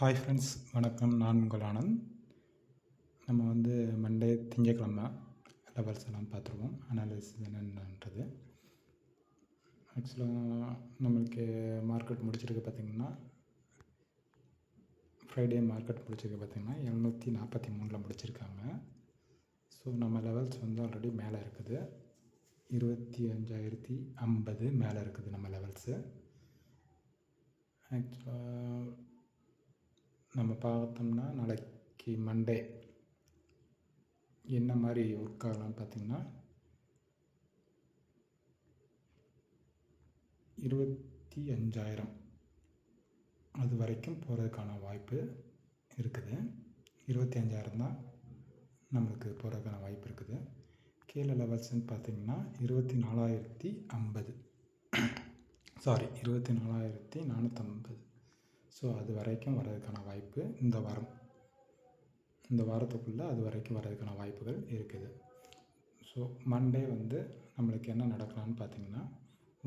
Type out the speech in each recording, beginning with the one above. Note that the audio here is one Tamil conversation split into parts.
ஹாய் ஃப்ரெண்ட்ஸ் வணக்கம். நான் உங்கள் ஆனந்த். நம்ம வந்து மண்டே திங்கக்கிழமை லெவல்ஸ் எல்லாம் பார்த்துருவோம். அனாலிசிஸ் என்னென்னன்றது. ஆக்சுவலாக நம்மளுக்கு மார்க்கெட் முடிச்சிருக்கு பார்த்திங்கன்னா ஃப்ரைடே மார்க்கெட் முடிச்சிருக்கு பார்த்திங்கன்னா எழுநூற்றி நாற்பத்தி மூணில் முடிச்சிருக்காங்க. ஸோ நம்ம லெவல்ஸ் வந்து ஆல்ரெடி மேலே இருக்குது. இருபத்தி அஞ்சாயிரத்தி ஐம்பது மேலே இருக்குது நம்ம லெவல்ஸு ஆக்சுவலாக நம்ம பார்த்தோம்னா நாளைக்கு மண்டே என்ன மாதிரி ஒர்க் ஆகலாம்னு பார்த்திங்கன்னா இருபத்தி அஞ்சாயிரம். அது வரைக்கும் போகிறதுக்கான வாய்ப்பு இருக்குது. இருபத்தி அஞ்சாயிரம் தான் நம்மளுக்கு போகிறதுக்கான வாய்ப்பு இருக்குது. கீழே லெவல்ஸ்ன்னு பார்த்திங்கன்னா இருபத்தி நாலாயிரத்தி ஐம்பது. சாரி இருபத்தி நாலாயிரத்தி நானூற்றம்பது ஸோ அது வரைக்கும் வர்றதுக்கான வாய்ப்பு இந்த வாரம். இந்த வாரத்துக்குள்ளே அது வரைக்கும் வர்றதுக்கான வாய்ப்புகள் இருக்குது. ஸோ மண்டே வந்து நம்மளுக்கு என்ன நடக்கலாம்னு பார்த்தீங்கன்னா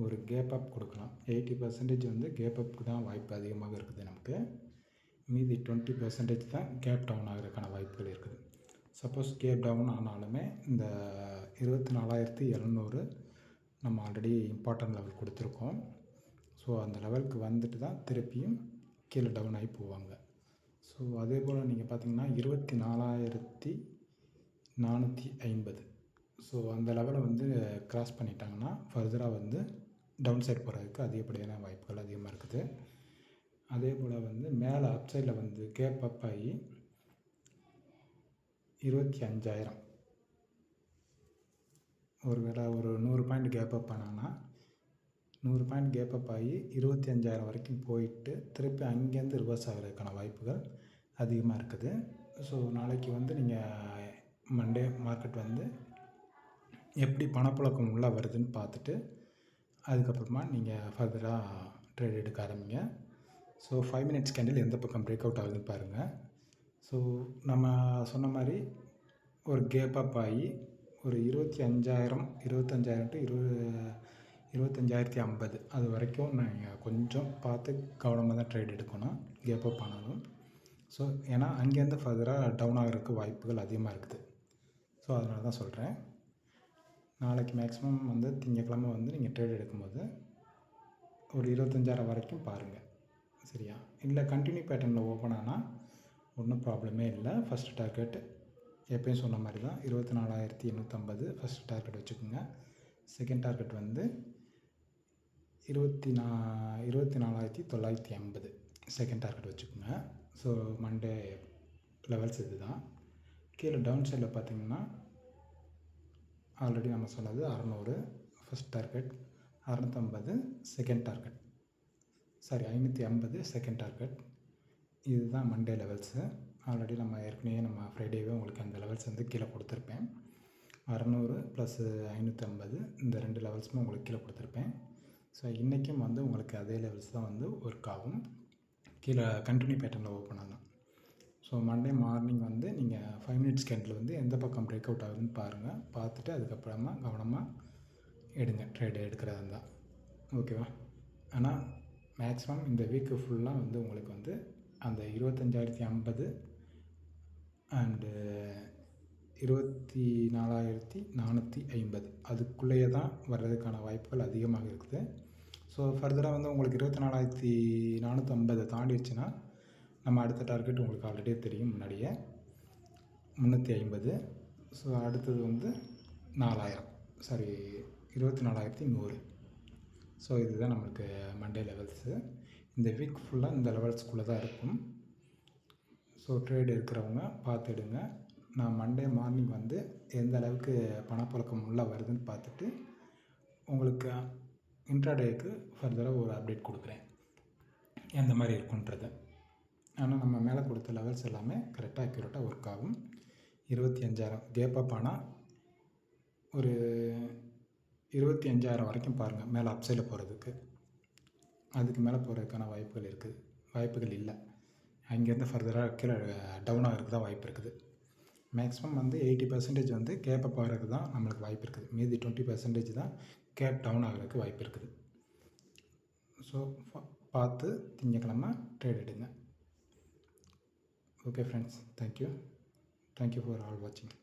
ஒரு கேப் அப் கொடுக்கலாம். எயிட்டி பர்சன்டேஜ் வந்து கேப் அப்புக்கு தான் வாய்ப்பு அதிகமாக இருக்குது நமக்கு. மீதி டுவெண்ட்டி பர்சன்டேஜ் தான் கேப் டவுன் ஆகிறதுக்கான வாய்ப்புகள் இருக்குது. சப்போஸ் கேப் டவுன் ஆனாலுமே இந்த இருபத்தி நாலாயிரத்தி எழுநூறு நம்ம ஆல்ரெடி இம்பார்ட்டன்ட் லெவல் கொடுத்துருக்கோம். ஸோ அந்த லெவலுக்கு வந்துட்டு தான் திருப்பியும் கீழே டவுன் ஆகி போவாங்க. ஸோ அதே போல் நீங்கள் பார்த்தீங்கன்னா இருபத்தி நாலாயிரத்தி நானூற்றி ஐம்பது. ஸோ அந்த லெவலை வந்து க்ராஸ் பண்ணிட்டாங்கன்னா ஃபர்தராக வந்து டவுன் சைட் போகிறதுக்கு அதிகப்படியான வாய்ப்புகள் அதிகமாக இருக்குது. அதே போல் வந்து மேலே அப் சைடில் வந்து கேப் அப் ஆகி இருபத்தி அஞ்சாயிரம். ஒரு வேளை ஒரு நூறு பாயிண்ட் கேப் அப் பண்ணாங்கன்னா நூறு பாயிண்ட் கேப்அப் ஆகி இருபத்தி அஞ்சாயிரம் வரைக்கும் போயிட்டு திருப்பி அங்கேருந்து ரிவர்ஸ் ஆகிறதுக்கான வாய்ப்புகள் அதிகமாக இருக்குது. ஸோ நாளைக்கு வந்து நீங்கள் மண்டே மார்க்கெட் வந்து எப்படி பணப்புழக்கம் உள்ளே வருதுன்னு பார்த்துட்டு அதுக்கப்புறமா நீங்கள் ஃபர்தராக ட்ரேட் எடுக்க ஆரம்பிங்க. ஸோ ஃபைவ் மினிட்ஸ் கேண்டில் எந்த பக்கம் பிரேக் அவுட் ஆகுதுன்னு பாருங்கள் ஸோ நம்ம சொன்ன மாதிரி ஒரு கேப் அப் ஆகி ஒரு இருபத்தி அஞ்சாயிரம் இருபத்தஞ்சாயிரம் டு இருபது இருபத்தஞ்சாயிரத்தி ஐம்பது. அது வரைக்கும் நீங்கள் கொஞ்சம் பார்த்து கவனமாக தான் ட்ரேட் எடுக்கணும் கேப் அப் ஆனாலும் ஸோ ஏன்னா அங்கேருந்து ஃபர்தராக டவுன் ஆகிறதுக்கு வாய்ப்புகள் அதிகமாக இருக்குது. ஸோ அதனால தான் சொல்கிறேன் நாளைக்கு மேக்ஸிமம் வந்து திங்கக்கிழமை வந்து நீங்கள் ட்ரேட் எடுக்கும்போது ஒரு இருபத்தஞ்சாயிரம் வரைக்கும் பாருங்கள் சரியா? இல்லை கண்டினியூ பேட்டர்னில் ஓப்பன் ஆனால் ஒன்றும் ப்ராப்ளமே இல்லை. ஃபஸ்ட் டார்கெட் எப்பயும் சொன்ன மாதிரி தான் இருபத்தி நாலாயிரத்தி எண்ணூற்றம்பது ஃபஸ்ட் டார்கெட் வச்சுக்கோங்க. செகண்ட் டார்கெட் வந்து இருபத்தி நா இருபத்தி நாலாயிரத்தி தொள்ளாயிரத்தி ஐம்பது. செகண்ட் டார்கெட் வச்சுக்கோங்க. ஸோ மண்டே லெவல்ஸ் இது தான் கீழே டவுன் சைடில் பார்த்தீங்கன்னா ஆல்ரெடி நம்ம சொன்னது அறநூறு ஃபஸ்ட் டார்கெட் அறநூற்றம்பது செகண்ட் டார்கெட் சாரி ஐநூற்றி ஐம்பது செகண்ட் டார்கெட் இதுதான் மண்டே லெவல்ஸு ஆல்ரெடி நம்ம ஏற்கனவே நம்ம ஃப்ரைடேவே உங்களுக்கு அந்த லெவல்ஸ் வந்து கீழே கொடுத்துருப்பேன். அறநூறு ப்ளஸ்ஸு ஐநூற்றம்பது இந்த ரெண்டு லெவல்ஸுமே உங்களுக்கு கீழே கொடுத்துருப்பேன். ஸோ இன்றைக்கும் வந்து உங்களுக்கு அதே லெவல்ஸ் தான் வந்து ஒர்க் ஆகும். கீழே கண்டினியூ பேட்டர்னில் ஓப்பன் ஆகும் ஸோ மண்டே மார்னிங் வந்து நீங்கள் ஃபைவ் மினிட்ஸ் கேண்டில் வந்து எந்த பக்கம் பிரேக் அவுட் ஆகுதுன்னு பாருங்கள் பார்த்துட்டு அதுக்கப்புறமா கவனமாக எடுங்க. ட்ரேட் எடுக்கிறதா இருந்தால் ஓகேவா ஆனால் மேக்ஸிமம் இந்த வீக்கு ஃபுல்லாக வந்து உங்களுக்கு வந்து அந்த இருபத்தஞ்சாயிரத்தி ஐம்பது அண்டு இருபத்தி நாலாயிரத்தி நானூற்றி ஐம்பது. அதுக்குள்ளேயே தான் வர்றதுக்கான வாய்ப்புகள் அதிகமாக இருக்குது. ஸோ ஃபர்தராக வந்து உங்களுக்கு இருபத்தி நாலாயிரத்தி நானூற்றம்பதை தாண்டிடுச்சுன்னா நம்ம அடுத்த டார்கெட் உங்களுக்கு ஆல்ரெடியே தெரியும் முன்னாடியே. முந்நூற்றி ஐம்பது. ஸோ அடுத்தது வந்து நாலாயிரம். சாரி இருபத்தி நாலாயிரத்தி நூறு. ஸோ இதுதான் நம்மளுக்கு மண்டே லெவல்ஸு இந்த வீக் ஃபுல்லாக இந்த லெவல்ஸ்குள்ளே தான் இருக்கும். ஸோ ட்ரேட் இருக்கிறவங்க பார்த்துடுங்க நான் மண்டே மார்னிங் வந்து எந்த அளவுக்கு பணப்புழக்கம் உள்ளே வருதுன்னு பார்த்துட்டு உங்களுக்கு இன்ட்ராடேக்கு ஃபர்தராக ஒரு அப்டேட் கொடுக்குறேன். எந்த மாதிரி இருக்குன்றது ஆனால் நம்ம மேலே கொடுத்த லெவல்ஸ் எல்லாமே கரெக்டாக அக்யூரேட்டாக ஒர்க் ஆகும். இருபத்தி அஞ்சாயிரம் கேப்பப் ஆனால் ஒரு இருபத்தி அஞ்சாயிரம் வரைக்கும் பாருங்கள் மேலே அப்சைடில் போகிறதுக்கு அதுக்கு மேலே போகிறதுக்கான வாய்ப்புகள் இருக்குது. வாய்ப்புகள் இல்லை. அங்கேருந்து ஃபர்தராக கீழே டவுன் ஆகிறதுக்கு தான் வாய்ப்பு இருக்குது. மேக்ஸிமம் வந்து எயிட்டி பர்சன்டேஜ் வந்து கேப் அப் ஆகிறதுக்கு தான் நம்மளுக்கு வாய்ப்பு இருக்குது. மீதி டுவெண்ட்டி பர்சன்டேஜ் தான் கேப் டவுன் ஆகிறதுக்கு வாய்ப்பு இருக்குது. ஸோ பார்த்து திங்கக்கிழமை ட்ரேட் எடுங்க. Okay friends thank you thank you for all வாட்சிங்